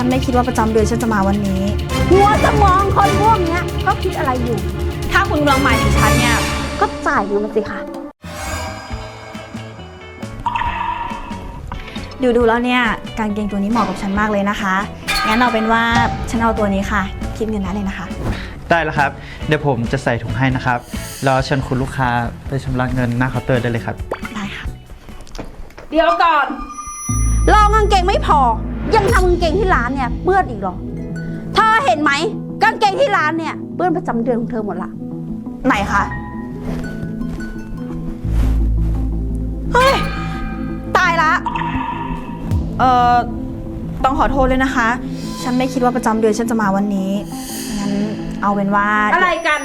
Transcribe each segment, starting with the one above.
ฉันไม่คิดว่าประจำเดือนฉันจะมาวันนี้ หัวสมองคนพวกเนี้ยเขาคิดอะไรอยู่ ถ้าคุณกำลังหมายถึงฉันเนี่ย ก็จ่ายเงินมาสิคะดูดูๆแล้วเนี่ยกางเกงตัวนี้เหมาะกับฉันมากเลยนะคะ งั้นเอาเป็นว่าฉันเอาตัวนี้ค่ะ คิดเงินได้เลยนะคะ ได้แล้วครับ เดี๋ยวผมจะใส่ถุงให้นะครับแล้วเชิญคุณลูกค้าไปชำระเงินหน้าเคาน์เตอร์ได้เลยครับ ได้ค่ะ เดี๋ยวก่อนลองกางเกงไม่พอ ยังทำกางเกงที่ร้านเนี่ยเปื้อนอีกเหรอ เธอเห็นไหมกางเกงที่ร้านเนี่ยเปื้อนประจำเดือนของเธอหมดละไหนคะเฮ้ยตายละ เอ่อ ต้องขอโทษเลยนะคะ ฉันไม่คิดว่าประจำเดือนฉันจะมาวันนี้ งั้นเอาเป็นว่า อะไรกัน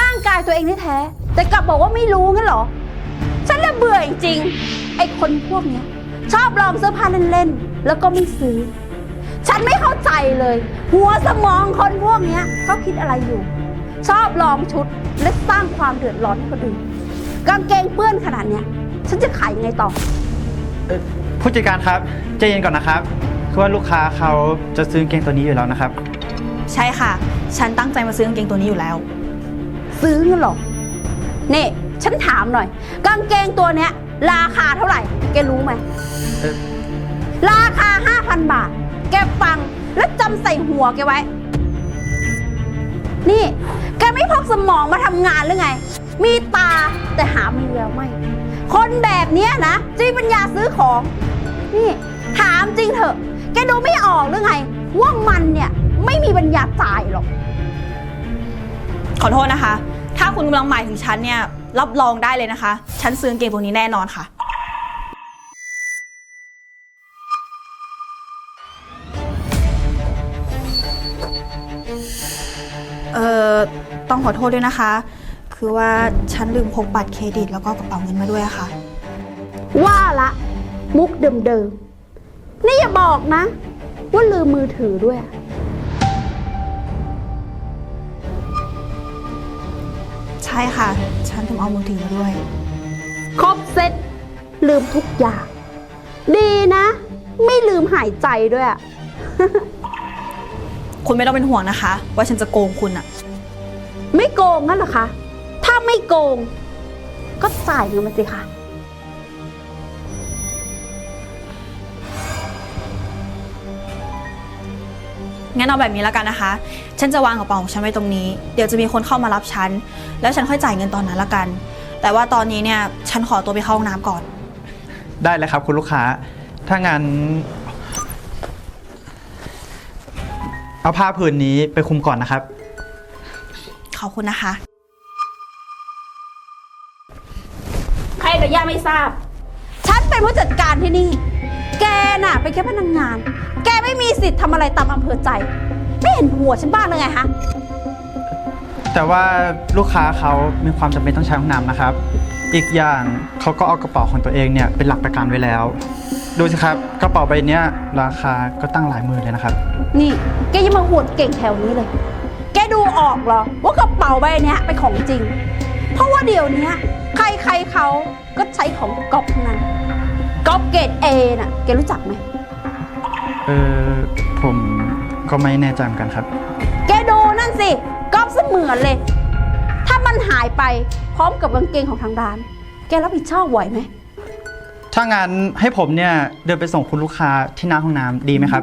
ร่างกายตัวเองที่แท้ แต่กลับบอกว่าไม่รู้งั้นเหรอ ฉันละเบื่อจริงๆไอ้คนพวกเนี้ย ชอบลองเสื้อผ้าเล่นๆ แล้วก็ไม่ซื้อ ฉันไม่เข้าใจเลย หัวสมองคนพวกเนี้ยเขาคิดอะไรอยู่ ชอบลองชุดและสร้างความเดือดร้อนให้คนอื่นกางเกงเปื้อนขนาดเนี้ย ฉันจะขายยังไงต่อ เอ่อผู้จัดการครับใจเย็นก่อนนะครับ คือว่าลูกค้าเขาจะซื้อกางเกงตัวนี้อยู่แล้วนะครับ ใช่ค่ะ ฉันตั้งใจมาซื้อกางเกงตัวนี้อยู่แล้ว ซื้อเงินหรอนี่ ฉันถามหน่อย กางเกงตัวเนี้ย ราคาเท่าไหร่ แกรู้ไหมเอ่อ ราคา 5,000 บาท แกฟังแล้วจำใส่หัวแกไว้ นี่ แกไม่พกสมองมาทำงานหรือไง มีตาแต่หาไม่แล้วไม่ คนแบบเนี้ยนะจะมีปัญญาซื้อของ นี่ ถามจริงเถอะ แกดูไม่ออกหรือไง ว่ามันเนี่ยไม่มีปัญญาจ่ายหรอก ขอโทษนะคะ ถ้าคุณกำลังหมายถึงฉันเนี่ย รับรองได้เลยนะคะ ฉันซื้อกางเกงตัวนี้แน่นอนค่ะ เอ่อ ต้องขอโทษด้วยนะคะ คือว่าฉันลืมพกบัตรเครดิตแล้วก็กระเป๋าเงินมาด้วยอะค่ะ ว่าละ มุกเดิมๆ นี่อย่าบอกนะ ว่าลืมมือถือด้วย ใช่ค่ะ ฉันลืมเอามือถือมาด้วย ครบเซ็ตลืมทุกอย่าง ดีนะ ไม่ลืมหายใจด้วยอะ คุณไม่ต้องเป็นห่วงนะคะ ว่าฉันจะโกงคุณอะไม่โกงงั้นเหรอคะ ถ้าไม่โกง ก็จ่ายเงินมาสิคะ งั้นเอาแบบนี้แล้วกันนะคะ ฉันจะวางกระเป๋าของฉันไว้ตรงนี้ เดี๋ยวจะมีคนเข้ามารับฉัน แล้วฉันค่อยจ่ายเงินตอนนั้นละกัน แต่ว่าตอนนี้เนี่ย ฉันขอตัวไปเข้าห้องน้ำก่อน ได้เลยครับคุณลูกค้า ถ้างั้น เอาผ้าผืนนี้ไปคลุมก่อนนะครับ ขอบคุณนะคะ ใครกับย่าไม่ทราบ ฉันเป็นผู้จัดการที่นี่ แกน่ะเป็นแค่พนักงงาน แกไม่มีสิทธิ์ทำอะไรตามอำเภอใจ ไม่เห็นหัวฉันบ้างเลยไงฮะ แต่ว่าลูกค้าเขามีความจำเป็นต้องใช้ห้องน้ำนะครับ อีกอย่างเขาก็เอากระเป๋าของตัวเองเนี่ยเป็นหลักประกันไว้แล้ว ดูสิครับกระเป๋าใบเนี้ยราคาก็ตั้งหลายหมื่นเลยนะครับ นี่แกยังมาหวดเก่งแถวนี้เลย แกดูออกเหรอ ว่ากระเป๋าใบเนี้ยเป็นของจริง เพราะว่าเดี๋ยวเนี้ยใครๆเขาก็ใช้ของก๊อปทั้งนั้นก๊อปเกรดเอน่ะแกรู้จักไหม เออผมก็ไม่แน่ใจเหมือนกันครับ เสมือนเลย ถ้ามันหายไปพร้อมกับกางเกงของทางร้าน แกรับผิดชอบไหวไหม ถ้างั้นให้ผมเนี่ยเดินไปส่งคุณลูกค้าที่หน้าห้องน้ำดีไหมครับ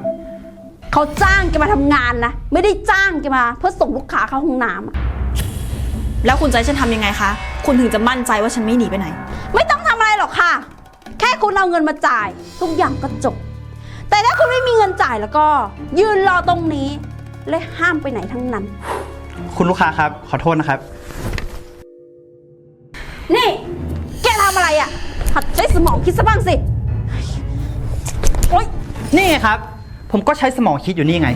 เขาจ้างแกมาทำงานนะ ไม่ได้จ้างแกมาเพื่อส่งลูกค้าเข้าห้องน้ำอะแล้วคุณจะให้ฉันทำยังไงคะ คุณถึงจะมั่นใจว่าฉันไม่หนีไปไหน ไม่ต้องทำอะไรหรอกค่ะ แค่คุณเอาเงินมาจ่าย ทุกอย่างก็จบ แต่ถ้าคุณไม่มีเงินจ่ายแล้วก็ ยืนรอตรงนี้ และห้ามไปไหนทั้งนั้น คุณลูกค้าครับ ขอโทษนะครับ นี่ แกทำอะไรอะ่ะ หัดใช้สมองคิดซะบ้างสิ โอ๊ย นี่ไงครับ ผมก็ใช้สมองคิดอยู่นี่ไง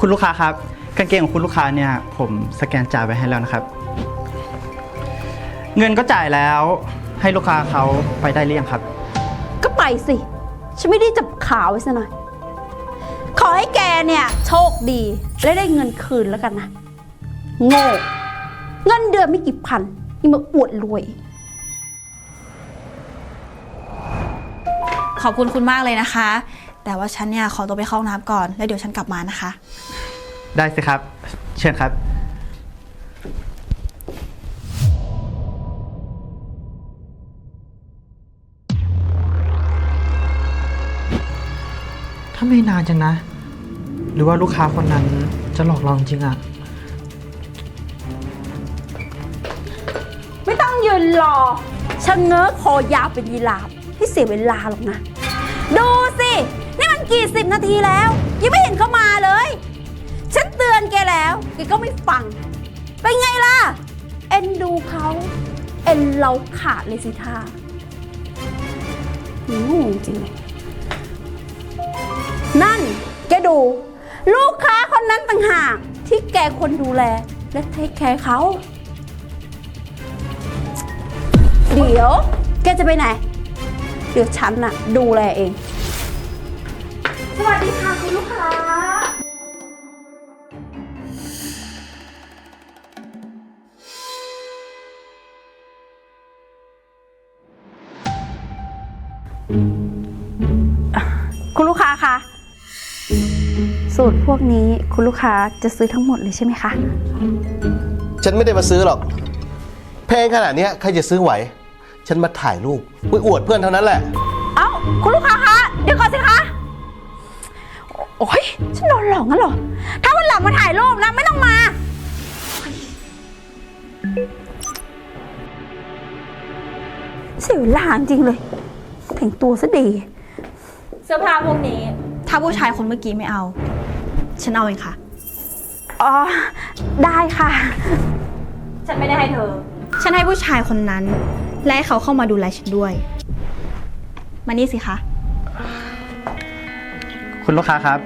คุณลูกค้าครับ กางเกงของคุณลูกค้าเนี่ย ผมสแกนจ่ายไว้ให้แล้วนะครับ เงินก็จ่ายแล้ว ให้ลูกค้าเขาไปได้หรือยังครับ ก็ไปสิ ฉันไม่ได้จับขาวไว้ซะหน่อย ขอให้แกเนี่ย โชคดี และได้เงินคืนแล้วกันนะ โง่เงินเดือนไม่กี่พันยังมาอวดรวย ขอบคุณคุณมากเลยนะคะ แต่ว่าฉันเนี่ยขอตัวไปเข้าน้ำก่อน แล้วเดี๋ยวฉันกลับมานะคะ ได้สิครับ เชิญครับ ถ้าไม่นานจังนะ หรือว่าลูกค้าคนนั้นจะหลอกเราจริงอะไม่ต้องยืนรอชะเง้อคอยาวเป็นยีราฟให้เสียเวลาหรอกนะ ดูสิ นี่มันกี่สิบนาทีแล้ว ยังไม่เห็นเขามาเลย ฉันเตือนแกแล้ว แกก็ไม่ฟัง เป็นไงล่ะ เอ็นดูเขาเอ็นเราขาดเลยสิท่าอืมจริงเลย นั่นแกดู ลูกค้าคนนั้นต่างหากที่แกควรดูแล และเทคแคร์เขา เดี๋ยวแกจะไปไหน เดี๋ยวฉันน่ะ ดูแลเอง สวัสดีค่ะคุณลูกค้า คุณลูกค้าคะ สูตรพวกนี้คุณลูกค้าจะซื้อทั้งหมดเลยใช่ไหมคะ ฉันไม่ได้มาซื้อหรอก แพงขนาดเนี้ยใครจะซื้อไหว ฉันมาถ่ายรูปไว้อวดเพื่อนเท่านั้นแหละ เอ้า คุณลูกค้าคะ เดี๋ยวก่อนสิคะ โอ้ยฉันโดนหลอกงั้นเหรอ ถ้าวันหลังมาถ่ายรูปนะ ไม่ต้องมา เสียเวลาจริงเลย แต่งตัวซะดี เสื้อผ้าพวกนี้ ถ้าผู้ชายคนเมื่อกี้ไม่เอา ฉันเอาเองค่ะ อ๋อ ได้ค่ะ ฉันไม่ได้ให้เธอ ฉันให้ผู้ชายคนนั้น และให้เขาเข้ามาดูแลฉันด้วย มานี่สิคะ คุณลูกค้าครับ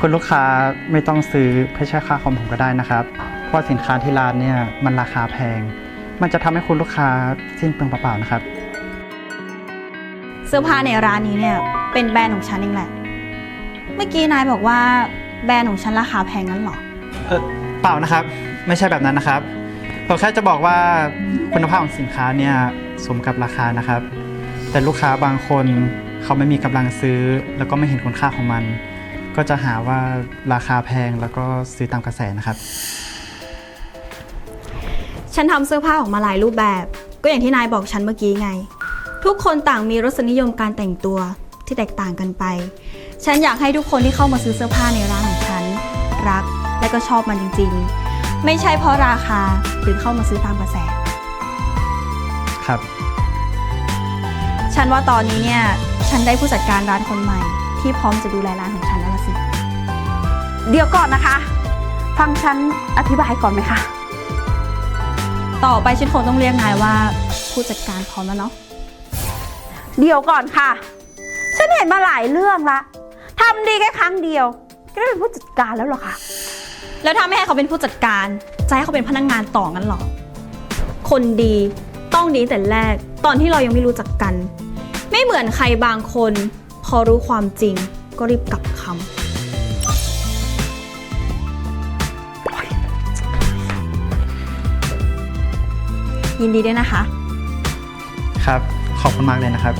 คุณลูกค้าไม่ต้องซื้อเพื่อใช้ค่าคอมผมก็ได้นะครับ เพราะสินค้าที่ร้านเนี่ยมันราคาแพง มันจะทำให้คุณลูกค้าสิ้นเปลืองเปล่าๆนะครับ เสื้อผ้าในร้านนี้เนี่ย เป็นแบรนด์ของฉันเองแหละ เมื่อกี้นายบอกว่าแบรนด์ของฉันราคาแพงนั้นเหรอ เออเปล่านะครับ ไม่ใช่แบบนั้นนะครับผมแค่จะบอกว่าคุณภาพของสินค้าเนี่ยสมกับราคานะครับ แต่ลูกค้าบางคนเขาไม่มีกำลังซื้อ แล้วก็ไม่เห็นคุณค่าของมัน ก็จะหาว่าราคาแพงแล้วก็ซื้อตามกระแสนะครับ ฉันทำเสื้อผ้าออกมาหลายรูปแบบ ก็อย่างที่นายบอกฉันเมื่อกี้ไง ทุกคนต่างมีรสนิยมการแต่งตัวที่แตกต่างกันไป ฉันอยากให้ทุกคนที่เข้ามาซื้อเสื้อผ้าในร้านของฉัน รักและก็ชอบมันจริงๆ ไม่ใช่เพราะราคาหรือเข้ามาซื้อตามกระแส ครับ ฉันว่าตอนนี้เนี่ย ฉันได้ผู้จัดการร้านคนใหม่ ที่พร้อมจะดูแลร้านของฉันแล้วล่ะสิ เดี๋ยวก่อนนะคะ ฟังฉันอธิบายก่อนไหมคะ ต่อไปฉันคงต้องเรียกนายว่าผู้จัดการพร้อมแล้วเนาะ เดี๋ยวก่อนค่ะ ฉันเห็นมาหลายเรื่องละ ทำดีแค่ครั้งเดียว ก็ได้เป็นผู้จัดการแล้วเหรอคะ แล้วถ้าไม่ให้เขาเป็นผู้จัดการ จะให้เขาเป็นพนักงานต่องั้นเหรอ คนดีต้องดีแต่แรก ตอนที่เรายังไม่รู้จักกัน ไม่เหมือนใครบางคน พอรู้ความจริง ก็รีบกลับคำ ยินดีด้วยนะคะ ครับ ขอบคุณมากเลยนะครับ